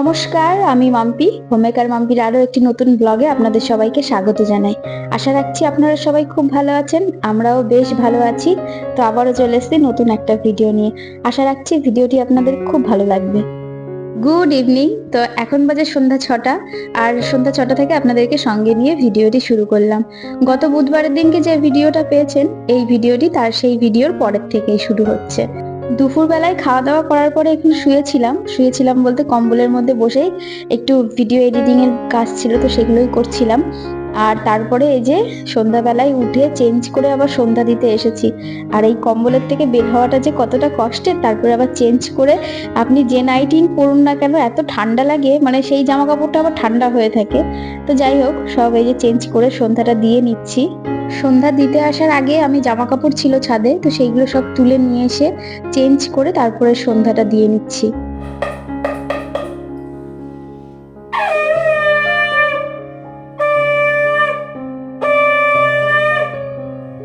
নমস্কার, আমি মাম্পি। হোমেকার মাম্পির আরও একটি নতুন ব্লগে আপনাদের সবাইকে স্বাগত জানাই। আশা রাখছি আপনারা সবাই খুব ভালো আছেন, আমরাও বেশ ভালো আছি। তো আবারও চলে এসেছি নতুন একটা ভিডিও নিয়ে। আশা রাখছি ভিডিওটি আপনাদের খুব ভালো লাগবে। গুড ইভিনিং তো এখন বাজে সন্ধ্যা ছটা, আর সন্ধ্যা ছটা থেকে আপনাদেরকে সঙ্গে নিয়ে ভিডিওটি শুরু করলাম। গত বুধবারের দিনকে যে ভিডিওটা পেয়েছেন, এই ভিডিওটি তার সেই ভিডিওর পরের থেকেই শুরু হচ্ছে। দুপুরবেলায় খাওয়া দাওয়া করার পরে একটু শুয়েছিলাম। শুয়েছিলাম বলতে কম্বলের মধ্যে বসে একটু ভিডিও এডিটিং এর কাজ ছিল, তো সেগুলোই করছিলাম। আর তারপরে এই যে সন্ধ্যাবেলায় উঠে চেঞ্জ করে আবার সন্ধ্যা দিতে এসেছি। আর এই কম্বলের থেকে বের হওয়াটা যে কতটা কষ্টের, তারপরে আবার চেঞ্জ করে আপনি যে নাইটিন পরুন না কেন, এত ঠান্ডা লাগে মানে সেই জামা কাপড়টা আবার ঠান্ডা হয়ে থাকে। তো যাই হোক, সব এই যে চেঞ্জ করে সন্ধ্যাটা দিয়ে নিচ্ছি। সন্ধ্যা দিতে আসার আগে আমি জামা কাপড় ছিল ছাদে, তো সেইগুলো সব তুলে নিয়ে এসে চেঞ্জ করে তারপরে সন্ধ্যাটা দিয়ে নিচ্ছি।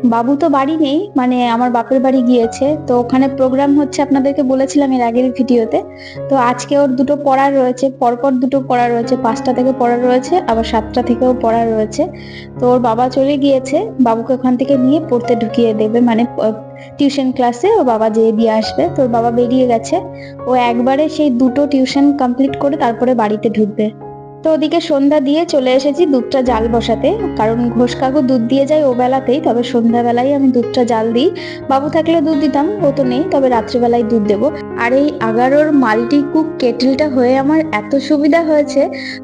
বাবু তো বাড়ি নেই মানে আমার বাপের বাড়ি গিয়েছে। তো ওখানে প্রোগ্রাম হচ্ছে, আপনাদেরকে বলেছিলাম এর আগের ভিডিওতে। তো আজকে ওর দুটো পড়া রয়েছে, পরপর দুটো পড়া রয়েছে, পাঁচটা থেকে পড়া রয়েছে, আবার সাতটা থেকেও পড়া রয়েছে। তো ওর বাবা চলে গিয়েছে, বাবুকে ওখান থেকে নিয়ে পড়তে ঢুকিয়ে দেবে মানে টিউশন ক্লাসে ও বাবা যেয়ে দিয়ে আসবে। তোর বাবা বেরিয়ে গেছে, ও একবারে সেই দুটো টিউশন কমপ্লিট করে তারপরে বাড়িতে ঢুকবে। তো ওদিকে সন্ধ্যা দিয়ে চলে এসেছি দুধটা জাল বসাতে। কারণ ঘোষ কাকু দুধ দিয়ে যায় ও বেলাতেই তবে সন্ধ্যাবেলায় আমি দুধটা জাল দিই। বাবু থাকলে দুধ দিতাম, ও তো নেই, তবে রাত্রিবেলায় দুধ দেবো। আর এই আগারোর মাল্টি কুক কেটেলটা হয়ে আমার এত সুবিধা হয়েছে,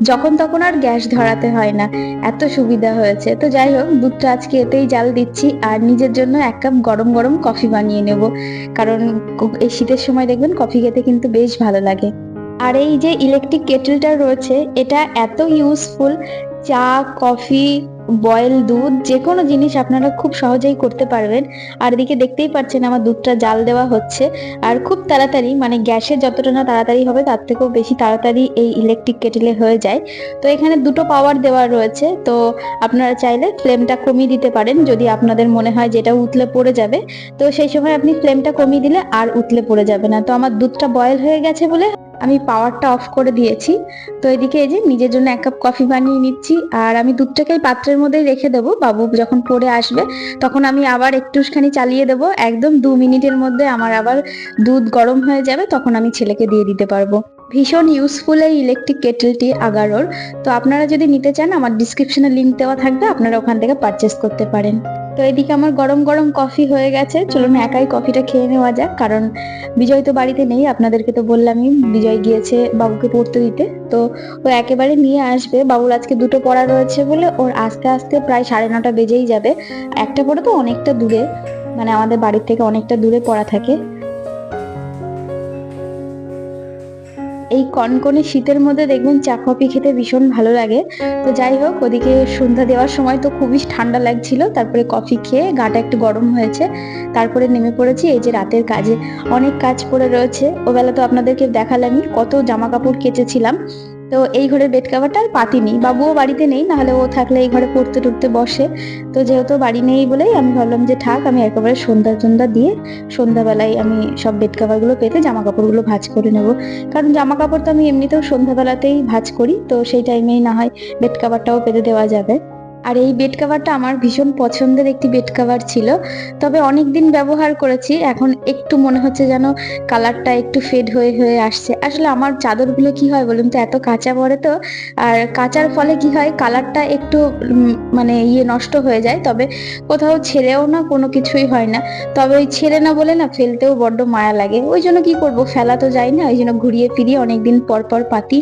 যখন তখন আর গ্যাস ধরাতে হয় না, এত সুবিধা হয়েছে। তো যাই হোক, দুধটা আজকে এতেই জাল দিচ্ছি, আর নিজের জন্য এক কাপ গরম গরম কফি বানিয়ে নেব। কারণ এই শীতের সময় দেখবেন কফি খেতে কিন্তু বেশ ভালো লাগে। আর এই যে ইলেকট্রিক কেটেলটা রয়েছে, এটা এত ইউজফুল চা কফি বয়েল দুধ যে কোনো জিনিস আপনারা খুব সহজেই করতে পারবেন। আর এদিকে দেখতেই পাচ্ছেন আমার দুধটা জাল দেওয়া হচ্ছে। আর খুব তাড়াতাড়ি মানে গ্যাসে যতটা না তাড়াতাড়ি হবে, তার থেকেও বেশি তাড়াতাড়ি এই ইলেকট্রিক কেটেলে হয়ে যায়। তো এখানে দুটো পাওয়ার দেওয়া রয়েছে। তো আপনারা চাইলে ফ্লেমটা কমিয়ে দিতে পারেন, যদি আপনাদের মনে হয় যেটা উতলে পড়ে যাবে। তো সেই সময় আপনি ফ্লেমটা কমিয়ে দিলে আর উতলে পড়ে যাবে না। তো আমার দুধটা বয়েল হয়ে গেছে বলে আমি পাওয়ারটা অফ করে দিয়েছি। তো এদিকে এই যে নিজের জন্য এক কাপ কফি বানিয়ে নিচ্ছি। আর আমি দুধটাকে পাত্রের মধ্যে রেখে দেবো। বাবু যখন পড়ে আসবে, তখন আমি আবার একটুখানি চালিয়ে দেবো। একদম দু মিনিটের মধ্যে আমার আবার দুধ গরম হয়ে যাবে, তখন আমি ছেলেকে দিয়ে দিতে পারব। ভীষণ ইউজফুল এই ইলেকট্রিক কেটেলটি আগারোর। তো আপনারা যদি নিতে চান, আমার ডিসক্রিপশনে লিঙ্ক দেওয়া থাকবে। আপনারা ওখান থেকে পারচেস করতে পারেন। তো এদিকে আমার গরম গরম কফি হয়ে গেছে। চলুন একাই কফিটা খেয়ে নেওয়া যাক, কারণ বিজয় তো বাড়িতে নেই, আপনাদেরকে তো বললামই বিজয় গিয়েছে বাবুকে পড়তে দিতে। তো ও একেবারে নিয়ে আসবে। বাবুর আজকে দুটো পড়া রয়েছে বলে ওর আস্তে আস্তে প্রায় সাড়ে নটা বেজেই যাবে। একটা পড়ে তো অনেকটা দূরে মানে আমাদের বাড়ির থেকে অনেকটা দূরে পড়া থাকে। এই কনকনে শীতের মধ্যে দেখবেন চা কফি খেতে ভীষণ ভালো লাগে। তো যাই হোক, ওদিকে সন্ধ্যা দেওয়ার সময় তো খুবই ঠান্ডা লাগছিল, তারপরে কফি খেয়ে গাটা একটু গরম হয়েছে। তারপরে নেমে পড়েছি এই যে রাতের কাজে। অনেক কাজ পড়ে রয়েছে। ওবেলা তো আপনাদেরকে দেখালামই, কত জামা কাপড় কেচেছিলাম। তো এই ঘরের বেড কাভারটা আর পাতিনি বাবুও বাড়িতে নেই নাহলে ও থাকলে এই ঘরে পড়তে টুরতে বসে। তো যেহেতু বাড়ি নেই বলেই আমি ভাবলাম যে থাক, আমি একেবারে সন্ধ্যা টন্ধ্যা দিয়ে সন্ধ্যাবেলায় আমি সব বেড কাভারগুলো পেতে জামা কাপড়গুলো ভাজ করে নেব। কারণ জামা কাপড় তো আমি এমনিতেও সন্ধ্যাবেলাতেই ভাজ করি, তো সেই টাইমেই না হয় বেড কাভারটাও পেতে দেওয়া যাবে। আর এই বেড কাভারটা আমার ভীষণ পছন্দের একটি বেড কাভার ছিল। তবে অনেক দিন ব্যবহার করেছি, এখন একটু মনে হচ্ছে যেন কালারটা একটু ফেড হয়ে হয়ে আসছে। আসলে আমার চাদরগুলো কি হয় বলুন তো, এত কাঁচা পড়ে তো, আর কাঁচার ফলে কি হয় কালারটা একটু মানে ইয়ে নষ্ট হয়ে যায়, তবে কোথাও ছেড়েও না, কোনো কিছুই হয় না। তবে ওই ছেড়ে না বলে না, ফেলতেও বড্ড মায়া লাগে। ওই জন্য কি করব, ফেলা তো যায় না, ওই জন্য ঘুরিয়ে ফিরিয়ে অনেকদিন পর পর পাতি।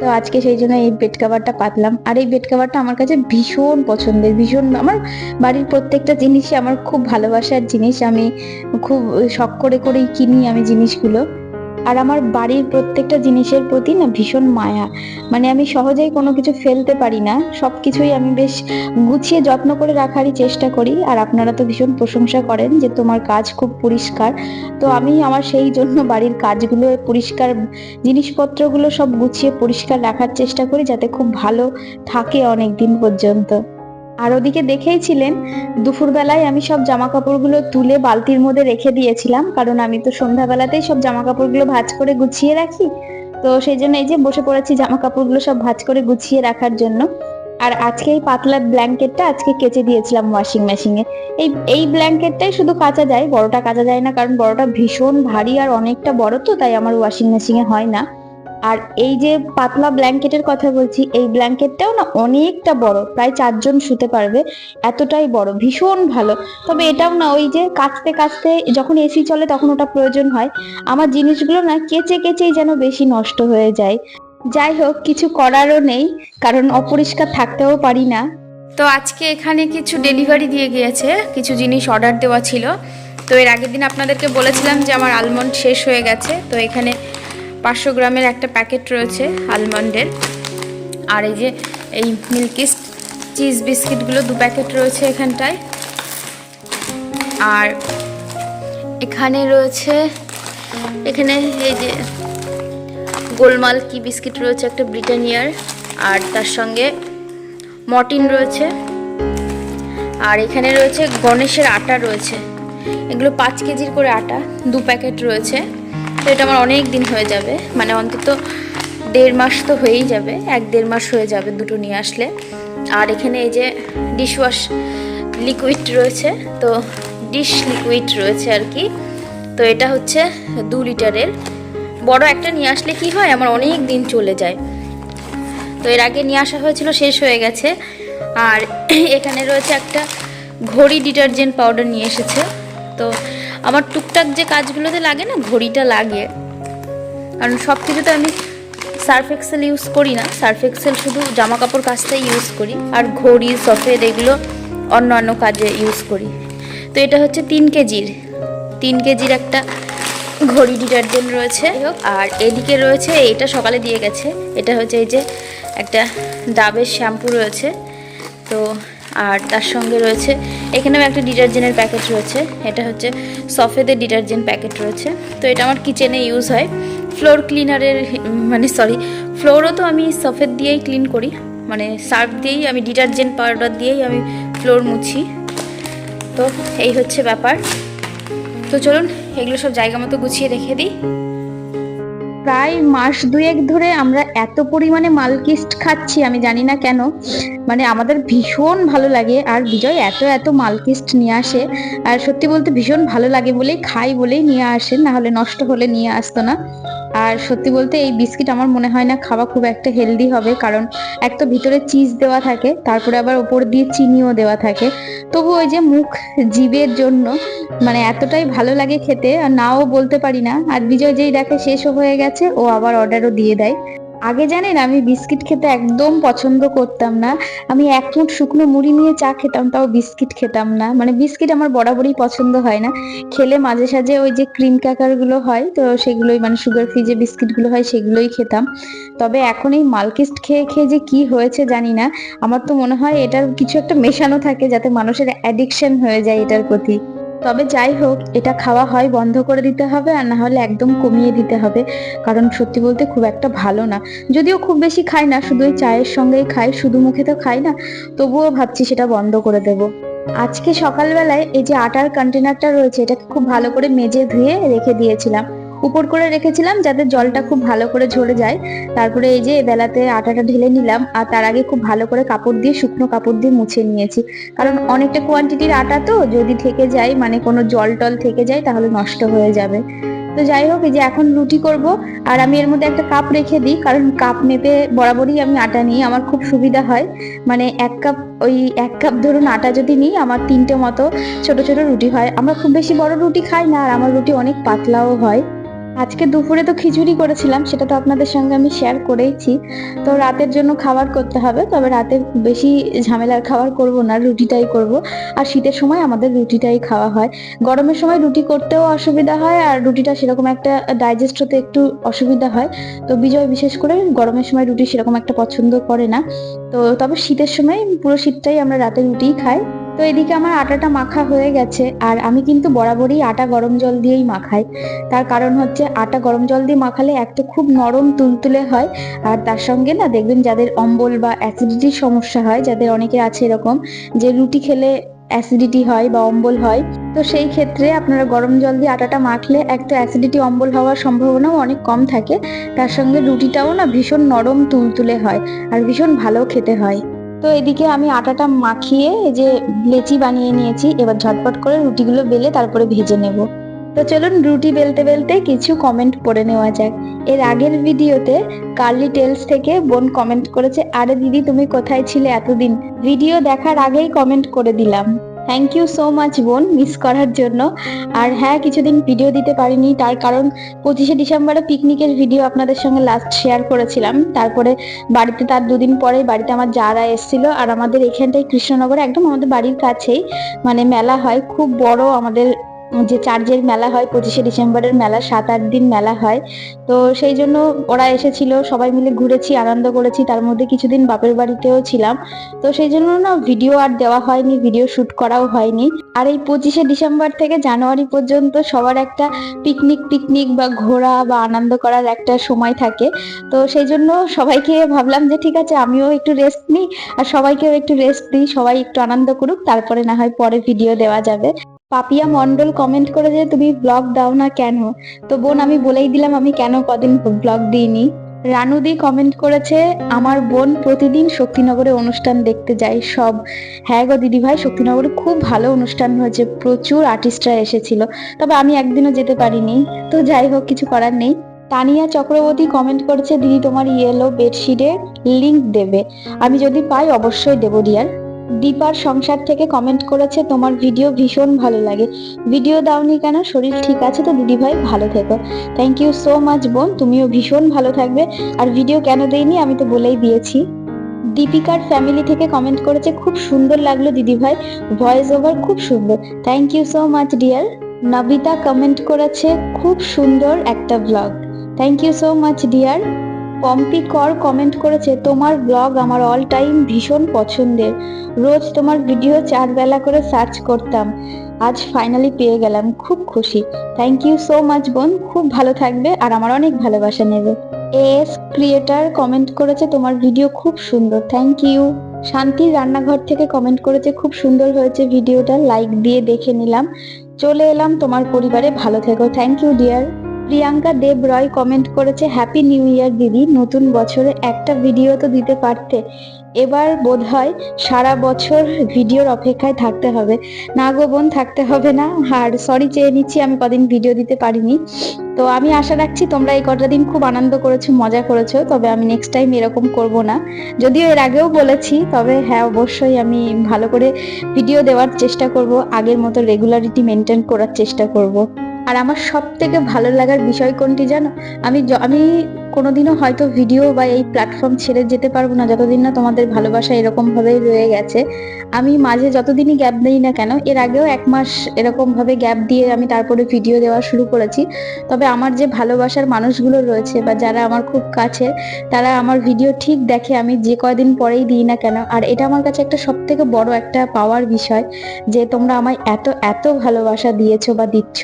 তো আজকে সেই জন্য এই বেড কাভারটা পাতলাম। আর এই বেড কাভারটা আমার কাছে ভীষণ পছন্দের, ভীষণ আমার বাড়ির প্রত্যেকটা জিনিসই আমার খুব ভালোবাসার জিনিস। আমি খুব শখ করে করেই কিনি আমি জিনিসগুলো। আর আমার বাড়ির প্রত্যেকটা জিনিসের প্রতি না ভীষণ মায়া। মানে আমি সহজেই কোনো কিছু ফেলতে পারি না। সব কিছুই আমি বেশ গুছিয়ে যত্ন করে রাখারই চেষ্টা করি। আর আপনারা তো ভীষণ প্রশংসা করেন যে তোমার কাজ খুব পরিষ্কার। তো আমি আমার সেই জন্য বাড়ির কাজগুলো, পরিষ্কার জিনিসপত্রগুলো সব গুছিয়ে পরিষ্কার রাখার চেষ্টা করি যাতে খুব ভালো থাকে অনেক দিন পর্যন্ত। আর ওদিকে দেখেইছিলেন, দুপুরবেলায় আমি সব জামা কাপড়গুলো তুলে বালতির মধ্যে রেখে দিয়েছিলাম, কারণ আমি তো সন্ধ্যাবেলাতেই সব জামা কাপড়গুলো ভাঁজ করে গুছিয়ে রাখি। তো সেই জন্য এই যে বসে পড়েছি জামা কাপড়গুলো সব ভাঁজ করে গুছিয়ে রাখার জন্য। আর আজকে এই পাতলা ব্ল্যাঙ্কেটটা আজকে কেচে দিয়েছিলাম ওয়াশিং মেশিনে এই এই ব্ল্যাঙ্কেটটাই শুধু কাচা যায়, বড়টা কাচা যায় না, কারণ বড়টা ভীষণ ভারী আর অনেকটা বড় তো, তাই আমার ওয়াশিং মেশিনে হয় না। আর এই যে পাতলা ব্ল্যাঙ্কেটের কথা বলছি, এই ব্ল্যাঙ্কেটটাও না অনেকটা বড়, প্রায় চারজন শুতে পারবে, এতটাই বড়, ভীষণ ভালো। তবে এটাও না, ওই যে কাচতে কাচতে যখন এসি চলে তখন ওটা প্রয়োজন হয়। আমার জিনিসগুলো না কেচে কেচেই যেন বেশি নষ্ট হয়ে যায়। যাই হোক, কিছু করারও নেই, কারণ অপরিষ্কার থাকতেও পারি না। তো আজকে এখানে কিছু ডেলিভারি দিয়ে গিয়েছে, কিছু জিনিস অর্ডার দেওয়া ছিল। তো এর আগের দিন আপনাদেরকে বলেছিলাম যে আমার আলমন্ড শেষ হয়ে গেছে, তো এখানে পাঁচশো গ্রামের একটা প্যাকেট রয়েছে আলমন্ডের। আর এই যে এই মিল্কিস্ট চিজ বিস্কিটগুলো দু প্যাকেট রয়েছে এখানটায়। আর এখানে রয়েছে, এখানে এই যে গোলমাল কি বিস্কিট রয়েছে একটা ব্রিটানিয়ার, আর তার সঙ্গে মর্টিন রয়েছে। আর এখানে রয়েছে গণেশের আটা রয়েছে। এগুলো পাঁচ কেজির করে আটা, দু প্যাকেট রয়েছে। তো এটা আমার অনেক দিন হয়ে যাবে। মানে অন্তত দেড় মাস তো হয়েই যাবে। এক দেড় মাস হয়ে যাবে দুটো নিয়ে আসলে। আর এখানে এই যে ডিশওয়াশ লিকুইড রয়েছে, তো ডিশ লিকুইড রয়েছে আর কি। তো এটা হচ্ছে দু লিটারের। বড় একটা নিয়ে আসলে কি হয়, আমার অনেক দিন চলে যায়। তো এর আগে নিয়ে আসা হয়েছিল, শেষ হয়ে গেছে। আর এখানে রয়েছে একটা ঘড়ি ডিটারজেন্ট পাউডার নিয়ে এসেছে। তো আমার টুকটাক যে কাজগুলোতে লাগে না ঘড়িটা লাগে। কারণ সব কিছুতে আমি সার্ফ এক্সেল ইউজ করি না। সার্ফ এক্সেল শুধু জামা কাপড় কাচতেই ইউজ করি আর ঘড়ি সফেদ এগুলো অন্য অন্য কাজে ইউজ করি। তো এটা হচ্ছে তিন কেজির। তিন কেজির একটা ঘড়ি ডিটারজেন্ট রয়েছে। আর এদিকে রয়েছে এটা সকালে দিয়ে গেছে। এটা হচ্ছে এই যে একটা ডাবের শ্যাম্পু রয়েছে। তো আর তার সঙ্গে রয়েছে, এখানেও একটা ডিটারজেন্টের প্যাকেট রয়েছে, এটা হচ্ছে সফেদের ডিটারজেন্ট প্যাকেট রয়েছে। তো এটা আমার কিচেনে ইউজ হয়। ফ্লোর ক্লিনারের মানে সরি, ফ্লোরও তো আমি সফেদ দিয়েই ক্লিন করি মানে সার্ফ দিয়েই আমি ডিটারজেন্ট পাউডার দিয়েই আমি ফ্লোর মুছি। তো এই হচ্ছে ব্যাপার। তো চলুন, এগুলো সব জায়গা মতো গুছিয়ে রেখে দিই। প্রায় মাস দুয়েক ধরে আমরা এত পরিমাণে মালকিস্ট খাচ্ছি, আমি জানি না কেন। মানে আমাদের ভীষণ ভালো লাগে আর বিজয় এত এত মালকিস্ট নিয়ে আসে। আর সত্যি বলতে ভীষণ ভালো লাগে বলেই, খাই বলেই নিয়ে আসে, না হলে নষ্ট হলে নিয়ে আসতো না। আর সত্যি বলতে এই বিস্কিট আমার মনে হয় না খাওয়া খুব একটা হেলদি হবে, কারণ এক তো ভিতরে চিজ দেওয়া থাকে, তারপরে আবার ওপর দিয়ে চিনিও দেওয়া থাকে। তবু ওই যে মুখ জীবের জন্য মানে এতটাই ভালো লাগে খেতে, আর নাও বলতে পারি না। আর বিজয় যেই দেখে শেষও হয়ে গেছে, ও আবার অর্ডারও দিয়ে দেয়। আগে জানেন আমি বিস্কিট খেতে একদম পছন্দ করতাম না। আমি এক মুঠ শুকনো মুড়ি নিয়ে চা খেতাম, তাও বিস্কিট খেতাম না। মানে বিস্কিট আমার বরাবরই পছন্দ হয় না। খেলে মাঝে সাঝে ওই যে ক্রিম ক্যাকারগুলো হয়, তো সেগুলোই মানে সুগার ফ্রি যে বিস্কিটগুলো হয় সেগুলোই খেতাম। তবে এখন এই মালকিস্ট খেয়ে খেয়ে যে কি হয়েছে জানি না। আমার তো মনে হয় এটার কিছু একটা মেশানো থাকে যাতে মানুষের অ্যাডিকশন হয়ে যায় এটার প্রতি। তবে যাই হোক, এটা খাওয়া হয়, বন্ধ করে দিতে হবে আর না হলে একদম কমিয়ে দিতে হবে। কারণ সত্যি বলতে খুব একটা ভালো না। যদিও খুব বেশি খাই না, শুধু চায়ের সঙ্গেই খাই, শুধু মুখে তো খাই না, তবুও ভাবছি সেটা বন্ধ করে দেব। আজকে সকালবেলায় এই যে আটার কন্টেনারটা রয়েছে, এটাকে খুব ভালো করে মেজে ধুয়ে রেখে দিয়েছিলাম। উপর করে রেখেছিলাম যাতে জলটা খুব ভালো করে ঝরে যায়। তারপরে এই যে বেলাতে আটাটা ঢেলে নিলাম আর তার আগে খুব ভালো করে কাপড় দিয়ে, শুকনো কাপড় দিয়ে মুছে নিয়েছি। কারণ অনেকটা কোয়ান্টিটির আটা তো, যদি থেকে যায় মানে কোনো জল টল থেকে যায়, তাহলে নষ্ট হয়ে যাবে। তো যাই হোক, এই যে এখন রুটি করব আর আমি এর মধ্যে একটা কাপ রেখে দিই, কারণ কাপ মেপে বরাবরই আমি আটা নিই। আমার খুব সুবিধা হয়। মানে এক কাপ ওই এক কাপ ধরুন আটা যদি নিই, আমার তিনটে মতো ছোট ছোট রুটি হয়। আমরা খুব বেশি বড় রুটি খাই না, আর আমার রুটি অনেক পাতলাও হয়। আজকে দুপুরে তো খিচুড়ি করেছিলাম, সেটা তো আপনাদের সঙ্গে আমি শেয়ার করেইছি। তো রাতের জন্য খাবার করতে হবে, তবে রাতে বেশি ঝামেলার খাবার করব না, রুটিটাই করব। আর শীতের সময় আমাদের রুটিটাই খাওয়া হয়। গরমের সময় রুটি করতেও অসুবিধা হয়, আর রুটিটা সেরকম একটা ডাইজেস্ট হতে একটু অসুবিধা হয়। তো বিজয় বিশেষ করে গরমের সময় রুটি সেরকম একটা পছন্দ করে না। তো তবে শীতের সময় পুরো শীতটাই আমরা রাতে রুটিই খাই। তো এদিকে আমার আটাটা মাখা হয়ে গেছে আর আমি কিন্তু বরাবরই আটা গরম জল দিয়েই মাখাই। তার কারণ হচ্ছে আটা গরম জল দিয়ে মাখালে একটা খুব নরম তুলতুলে হয় আর তার সঙ্গে না দেখবেন যাদের অম্বল বা অ্যাসিডিটির সমস্যা হয়, যাদের অনেকে আছে এরকম যে রুটি খেলে অ্যাসিডিটি হয় বা অম্বল হয়, তো সেই ক্ষেত্রে আপনারা গরম জল দিয়ে আটাটা মাখলে এক তো অ্যাসিডিটি অম্বল হওয়ার সম্ভাবনাও অনেক কম থাকে। তার সঙ্গে রুটিটাও না ভীষণ নরম তুলতুলে হয় আর ভীষণ ভালো খেতে হয়। তো এদিকে আমি আটাটা মাখিয়ে যে লেচি বানিয়ে নিয়েছি, এবার ঝটপট করে রুটিগুলো বেলে তারপরে ভেজে নেব। তো চলুন রুটি বেলতে বেলতে কিছু কমেন্ট পড়ে নেওয়া যাক। এর আগের ভিডিওতে কার্লি টেলস থেকে বোন কমেন্ট করেছে, আরে দিদি, তুমি কোথায় ছিলে এতদিন? ভিডিও দেখার আগেই কমেন্ট করে দিলাম। থ্যাংক ইউ সো মাচ বোন মিস করার জন্য। আর হ্যাঁ কিছুদিন ভিডিও দিতে পারিনি, তার কারণ পঁচিশে ডিসেম্বরে পিকনিকের ভিডিও আপনাদের সঙ্গে লাস্ট শেয়ার করেছিলাম। তারপরে বাড়িতে তার দুদিন পরে বাড়িতে আমার যারা এসেছিল, আর আমাদের এখানটায় কৃষ্ণনগরে, একদম আমাদের বাড়ির কাছেই মানে মেলা হয়, খুব বড় আমাদের যে চার্জের মেলা হয়, পঁচিশে ডিসেম্বরের মেলা, সাত, আট দিন মেলা হয়। তো সেই জন্য ওরা এসেছিল, সবাই মিলে ঘুরেছি, আনন্দ করেছি। তার মধ্যে কিছুদিন বাপের বাড়িতেও ছিলাম। তো সেই জন্য না ভিডিও আর দেওয়া হয়নি ভিডিও শুট করাও হয়নি। আর এই পঁচিশে ডিসেম্বর থেকে জানুয়ারি পর্যন্ত সবার একটা পিকনিক পিকনিক বা ঘোরা বা আনন্দ করার একটা সময় থাকে। তো সেই জন্য সবাইকে ভাবলাম যে ঠিক আছে, আমিও একটু রেস্ট নিই। আর সবাইকেও একটু রেস্ট দিই, সবাই একটু আনন্দ করুক, তারপরে না হয় পরে ভিডিও দেওয়া যাবে। পাপিয়া মন্ডল কমেন্ট করে যে, তুমি ব্লগ দাও না কেন? তো বোন, আমি বলেই দিলাম, আমি কেন কদিন ব্লগ দিইনি? রানুদি কমেন্ট করেছে, আমার বোন প্রতিদিন শক্তিনগরে অনুষ্ঠান দেখতে যায়, সব। হ্যাঁ গো দিদি ভাই শক্তিনগরে খুব ভালো অনুষ্ঠান হয়েছে, প্রচুর আর্টিস্টরা এসেছিল। তবে আমি একদিনও যেতে পারিনি। তো যাই হোক, কিছু করার নেই। তানিয়া চক্রবর্তী কমেন্ট করেছে, দিদি, তোমার ইয়েলো বেডশিটের লিংক দেবে। আমি যদি পাই, অবশ্যই দেবো ডিয়ার দীপার সংসার থেকে কমেন্ট করেছে, তোমার ভিডিও ভীষণ ভালো লাগে। ভিডিও দাওনি কেন? শরীর ঠিক আছে তো দিদি ভাই? ভালো থেকো। থ্যাংক ইউ সো মাচ বোন, তুমিও ভীষণ ভালো থাকবে। আর ভিডিও কেন দেইনি? আমি তো বলেই দিয়েছি। দীপিকার ফ্যামিলি থেকে কমেন্ট করেছে, খুব সুন্দর লাগল দিদি ভাই। ভয়েস ওভার খুব সুন্দর। Thank you so much dear Nabita comment করেছে, খুব সুন্দর একটা blog thank you so much dear Pompi কর কমেন্ট করেছে, তোমার ব্লগ আমার অল টাইম ভীষণ পছন্দের। রোজ তোমার ভিডিও চার বেলা করে সার্চ করতাম। আজ ফাইনালি পেয়ে গেলাম, খুব খুশি। থ্যাংক ইউ সো মাচ বোন, খুব ভালো থাকবে আর আমার অনেক ভালোবাসা নেবে। এস ক্রিয়েটার কমেন্ট করেছে, তোমার ভিডিও খুব সুন্দর থ্যাংক ইউ শান্তির রান্নাঘর থেকে কমেন্ট করেছে, খুব সুন্দর হয়েছে ভিডিওটা লাইক দিয়ে দেখে নিলাম। চলে এলাম তোমার পরিবারে, ভালো থেকো thank you dear Priyanka Deb Roy comment করেছে হ্যাপি নিউ ইয়ার দিদি। নতুন বছরে একটা ভিডিও তো দিতে পারতে। এবার বোধ হয় সারা বছর ভিডিওর অপেক্ষায় থাকতে হবে। না গো বোন, থাকতে হবে না। আর সরি চেয়ে নিচ্ছি, আমি কদিন ভিডিও দিতে পারিনি। তো আমি আশা রাখছি তোমরা এই কটা দিন খুব আনন্দ করেছ, মজা করেছ। তবে আমি নেক্সট টাইম এরকম করব না। যদিও এর আগেও বলেছি, তবে হ্যাঁ অবশ্যই আমি ভালো করে ভিডিও দেওয়ার চেষ্টা করব। আগের মতো রেগুলারিটি মেনটেন করার চেষ্টা করব। আর আমার সব থেকে ভালো লাগার বিষয় কোনটি জানো? আমি আমি কোনোদিনও হয়তো ভিডিও বা এই প্ল্যাটফর্ম ছেড়ে যেতে পারব না, যতদিন না তোমাদের ভালোবাসা এরকম ভাবেই রয়ে গেছে। আমি মাঝে যতদিনই গ্যাপ দিই না কেন, এর আগেও এক মাস এরকম ভাবে গ্যাপ দিয়ে আমি তারপরে ভিডিও দেওয়া শুরু করেছি। তবে আমার যে ভালোবাসার মানুষগুলো রয়েছে বা যারা আমার খুব কাছে, তারা আমার ভিডিও ঠিক দেখে আমি যে কয়দিন পরেই দিই না কেন, আর এটা আমার কাছে একটা সব থেকে বড় একটা পাওয়ার বিষয় যে তোমরা আমায় এত এত ভালোবাসা দিয়েছ বা দিচ্ছ।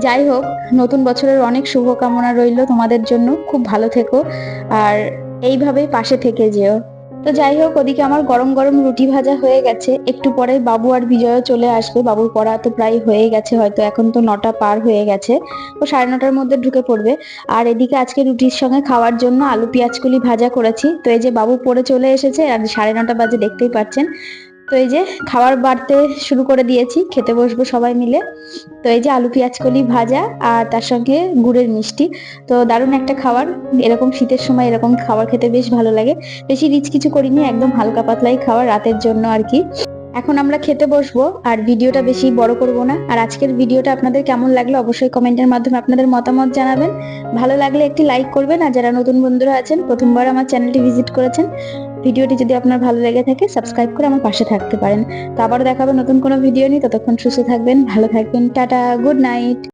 যাই হোক, নতুন বছরের অনেক শুভকামনা রইল তোমাদের জন্য। খুব ভালো থেকো। আর এইভাবেই পাশে থেকে যেও। তো যাই হোক, ওদিকে আমার গরম গরম রুটি ভাজা হয়ে গেছে। একটু পরে বাবু আর বিজয়ও চলে আসবে। বাবুর পড়া তো প্রায় হয়ে গেছে, হয়তো এখন তো নটা পার হয়ে গেছে। ও সাড়ে নটার মধ্যে ঢুকে পড়বে। আর এদিকে আজকে রুটির সঙ্গে খাওয়ার জন্য আলু পেঁয়াজকুলি ভাজা করেছি। তো এই যে বাবু পড়ে চলে এসেছে, আর সাড়ে নটা বাজে দেখতেই পাচ্ছেন। তো এই যে খাবার বাড়তে শুরু করে দিয়েছি, খেতে বসবো সবাই মিলে। তো এই যে আলু, পেঁয়াজ, কলি ভাজা আর তার সঙ্গে গুড়ের মিষ্টি। তো দারুণ একটা খাবার। এরকম শীতের সময় এরকম খাবার খেতে বেশ ভালো লাগে। বেশি রিচ কিছু করিনি, একদম হালকা পাতলাই খাবার রাতের জন্য আর কি। এখন আমরা খেতে বসবো আর ভিডিওটা বেশি বড় করব না। আর আজকের ভিডিওটা আপনাদের কেমন লাগল অবশ্যই কমেন্টের মাধ্যমে আপনাদের মতামত জানাবেন। ভালো লাগলে একটি লাইক করবেন। আর যারা নতুন বন্ধুরা আছেন, প্রথমবার আমার চ্যানেলটি ভিজিট করেছেন ভিডিওটি যদি আপনার ভালো লেগে থাকে সাবস্ক্রাইব করে আমার পাশে থাকতে পারেন। তো আবারও দেখাবো নতুন কোনো ভিডিও নিয়ে। ততক্ষণ সুস্থ থাকবেন, ভালো থাকবেন, টাটা গুড নাইট